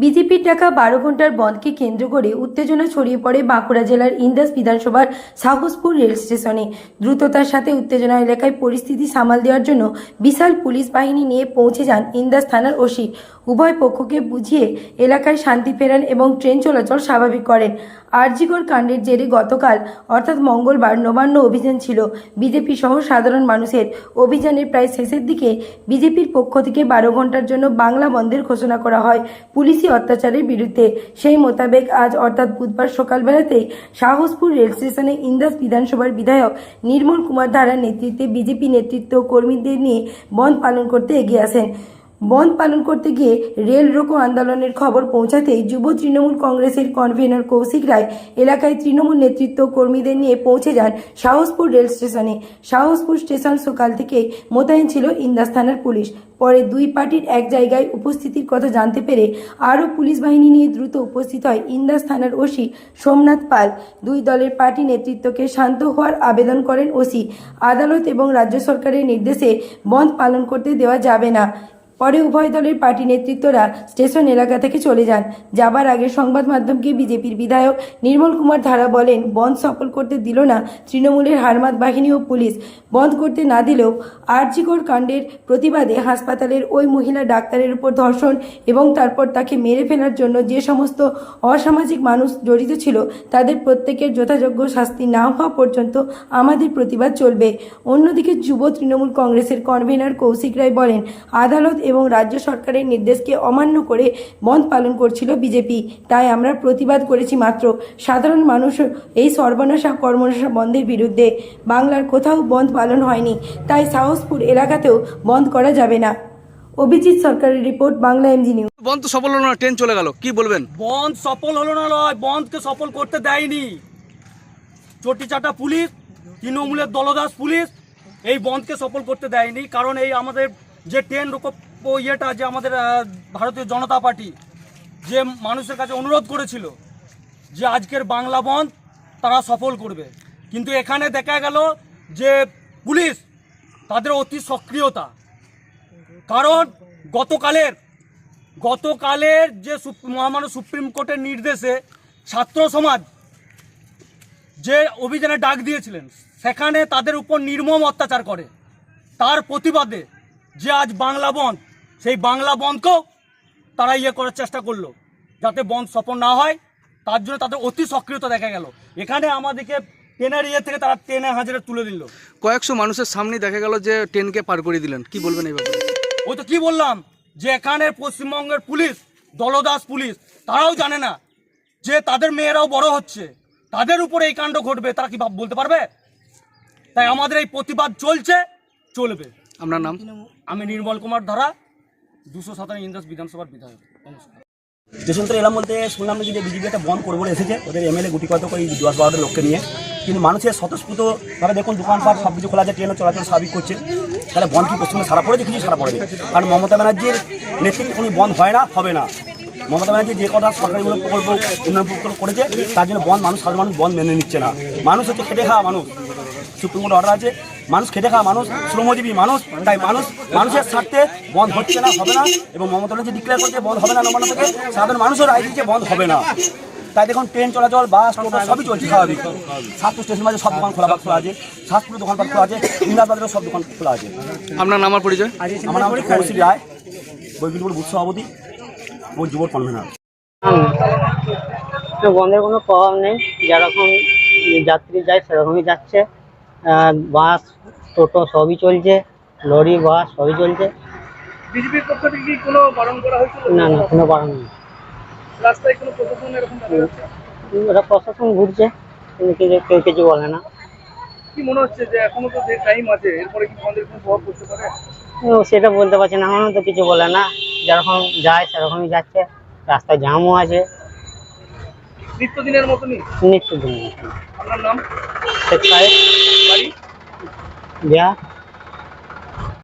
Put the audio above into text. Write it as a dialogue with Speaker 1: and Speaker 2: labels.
Speaker 1: বিজেপির ডাকা বারো ঘণ্টার বন্ধকে কেন্দ্র করে উত্তেজনা ছড়িয়ে পড়ে বাঁকুড়া জেলার ইন্দাস বিধানসভার সাহসপুর রেল স্টেশনে। দ্রুততার সাথে উত্তেজনা এলাকায় পরিস্থিতি সামাল দেওয়ার জন্য বিশাল পুলিশ বাহিনী নিয়ে পৌঁছে যান ইন্দাস থানার ওসি। উভয় পক্ষকে বুঝিয়ে এলাকায় শান্তি ফেরান এবং ট্রেন চলাচল স্বাভাবিক করেন। আরজিকর কাণ্ডের জেরে গতকাল, অর্থাৎ মঙ্গলবার, নবান্ন অভিযান ছিল। বিজেপি সহ সাধারণ মানুষের অভিযানের প্রায় শেষের দিকে বিজেপির পক্ষ থেকে বারো ঘণ্টার জন্য বাংলা বন্ধের ঘোষণা করা হয় পুলিশি অত্যাচারের বিরুদ্ধে। সেই মোতাবেক আজ, অর্থাৎ বুধবার সকালবেলাতেই সাহসপুর রেল স্টেশনে ইন্দাস বিধানসভার বিধায়ক নির্মল কুমার ধারার নেতৃত্বে বিজেপি নেতৃত্ব কর্মীদের নিয়ে বন্ধ পালন করতে এগিয়ে আসেন। বন্ধ পালন করতে গিয়ে রেল রোকো আন্দোলনের খবর পৌঁছাতেই যুব তৃণমূল কংগ্রেসের কনভেনর কৌশিক রায় এলাকায় তৃণমূল নেতৃত্ব কর্মীদের নিয়ে পৌঁছে যান সাহসপুর রেল স্টেশনে। সাহসপুর স্টেশন সকাল থেকেই মোতায়েন ছিল ইন্দাস থানার পুলিশ। পরে দুই পার্টির এক জায়গায় উপস্থিতির কথা জানতে পেরে আরও পুলিশ বাহিনী নিয়ে দ্রুত উপস্থিত হয় ইন্দাস থানার ওসি সোমনাথ পাল। দুই দলের পার্টি নেতৃত্বকে শান্ত হওয়ার আবেদন করেন ওসি। আদালত এবং রাজ্য সরকারের নির্দেশে বন্ধ পালন করতে দেওয়া যাবে না। পরে উভয় দলের পার্টি নেতৃত্বরা স্টেশন এলাকা থেকে চলে যান। যাবার আগে সংবাদ মাধ্যমকে বিজেপির বিধায়ক নির্মল কুমার ধারা বলেন, বন্ধ সফল করতে দিল না তৃণমূলের হারমাত বাহিনী ও পুলিশ। বন্ধ করতে না দিলেও আর্জিকর কাণ্ডের প্রতিবাদে হাসপাতালের ওই মহিলা ডাক্তারের উপর ধর্ষণ এবং তারপর তাকে মেরে ফেলার জন্য যে সমস্ত অসামাজিক মানুষ জড়িত ছিল, তাদের প্রত্যেকের যথাযোগ্য শাস্তি না হওয়া পর্যন্ত আমাদের প্রতিবাদ চলবে। অন্যদিকে যুব তৃণমূল কংগ্রেসের কনভেনর কৌশিক রায় বলেন, আদালত এবং রাজ্য সরকারের নির্দেশকে অমান্য করে বন্ধ পালন করছিল বিজেপি। তাই আমরা প্রতিবাদ করেছি মাত্র। সাধারণ মানুষ এই সর্বনাশা কর্মনাশা বন্ধের বিরুদ্ধে। বাংলার কোথাও বন্ধ পালন হয়নি। তাই সাহসপুর এলাকাতেও বন্ধ করা যাবে না। অভিজিৎ সরকারের রিপোর্ট বাংলা এমজি নিউজ
Speaker 2: বন্ধ সফল হলো না ট্রেন চলে গেল। কি বলবেন?
Speaker 3: বন্ধ সফল হলো না নয় বন্ধকে সফল করতে দেয়নি। চটি চাটা পুলিশ তৃণমূলের দলদাস পুলিশ এই বন্ধকে সফল করতে দেয়নি। কারণ এই আমাদের যে টেন রোকো ইয়েটা যে আমাদের ভারতীয় জনতা পার্টি যে মানুষের কাছে অনুরোধ করেছিল যে আজকের বাংলা বন্ধ, তারা সফল করবে। কিন্তু এখানে দেখা গেল যে পুলিশ তাদের অতি সক্রিয়তা। কারণ গতকালের গতকালের যে মহামান্য সুপ্রিম কোর্টের নির্দেশে ছাত্র সমাজ যে অভিযানে ডাক দিয়েছিলেন, সেখানে তাদের উপর নির্মম অত্যাচার করে। তার প্রতিবাদে যে আজ বাংলা বন্ধ সেই বাংলা বন্ধকেও তারা ইয়ে করার চেষ্টা করল যাতে বন্ধ সফল না হয়। তার জন্য তাদের অতি সক্রিয়তা দেখা গেল। এখানে আমাদেরকে ট্রেনের ইয়ে থেকে তারা ট্রেনে হাজারে তুলে দিল।
Speaker 2: কয়েকশো মানুষের সামনে দেখা গেল যে ট্রেনকে পার করে দিলেন। কি বলবেন এই ব্যাপারে?
Speaker 3: ওই তো কি বললাম যে এখানে পশ্চিমবঙ্গের পুলিশ দলদাস পুলিশ তারাও জানে না যে তাদের মেয়েরাও বড় হচ্ছে। তাদের উপরে এই কাণ্ড ঘটবে তারা কি বলতে পারবে? তাই আমাদের এই প্রতিবাদ চলছে চলবে।
Speaker 2: আপনার নাম?
Speaker 3: আমি নির্মল কুমার ধরা, দুশো সাতান্ন ইন্দাস বিধানসভার বিধায়ক। নমস্কার।
Speaker 4: এলাম বলতে শুনলাম নাকি যে বিজেপি একটা বন্ধ করব এসেছে, ওদের এমএলএ গুটি কত করে দশ বারোটা লোককে নিয়ে। কিন্তু মানুষের স্বতঃস্ফূর্তভাবে দেখুন দোকানপাট সব কিছু খোলা আছে, ট্রেনও চলাচল স্বাভাবিক করছে। তাহলে বন্ধ কি পশ্চিমবঙ্গে সারা পড়েছে কিছু সারা পড়েনি কারণ মমতা ব্যানার্জির নেতৃত্বে কোনো বন্ধ হয় না, হবে না। মমতা ব্যানার্জি যে কটা সরকারিমূলক প্রকল্প, উন্নয়ন প্রকল্প করেছে, তার জন্য বন্ধ, মানুষ, সাধারণ মানুষ বন্ধ মেনে নিচ্ছে না। মানুষ হচ্ছে খেটে খাওয়া মানুষ। সুপ্রিম কোর্ট অর্ডার আছে মানুষ খেটে খাওয়া মানুষ শ্রমজীবী মানুষ তাই মানুষ মানুষের স্বার্থে বন্ধ হচ্ছে না হবে না। এবং মমতা ব্যানার্জি ডিক্লেয়ার করছে বন্ধ হবে না নবান্ন থেকে সাধারণ মানুষের রায় দিচ্ছে বন্ধ হবে না। তাই দেখুন ট্রেন চলাচল বাস টোটো সবই চলছে স্বাভাবিক। সাতপুর স্টেশন বাজার সব দোকান খোলা খোলা আছে। সাতপুরের দোকানপাট খোলা আছে ইন্দাস বাজারের সব দোকান খোলা আছে।
Speaker 2: আপনার নাম আর পরিচয়?
Speaker 4: আমার নাম কৌশিক রায় বৈকুণ্ঠপুর বুথ সভাপতি ও যুব কনভেনার।
Speaker 5: বন্ধের কোনো প্রভাব নেই যেরকম যাত্রী যায় সেরকমই যাচ্ছে। বাস টোটো সবই চলছে লরি বাস সবই চলছে।
Speaker 6: বিজেপির পক্ষ থেকে কি কোনো বারণ করা হয়েছিল?
Speaker 5: না না কোনো বারণ নেই।
Speaker 6: রাস্তায় কোনো প্রশাসন এরকম
Speaker 5: ওরা প্রশাসন ঘুরছে কিন্তু কেউ কিছু বলে না।
Speaker 6: কি মনে হচ্ছে যে এখনও তো যে টাইম আছে এরপরে কি আমাদের কোনো প্রভাব পড়তে পারে
Speaker 5: সেটা বলতে পারছি না এখনও তো কিছু বলে না। যেরকম যায় সেরকমই যাচ্ছে। রাস্তায় জামও আছে।
Speaker 6: নিত্যদিনের মতনই?
Speaker 5: নিত্যদিন
Speaker 6: আপনার নাম?
Speaker 5: শেখ সাহেব।
Speaker 6: বাড়ি?
Speaker 5: বিহার।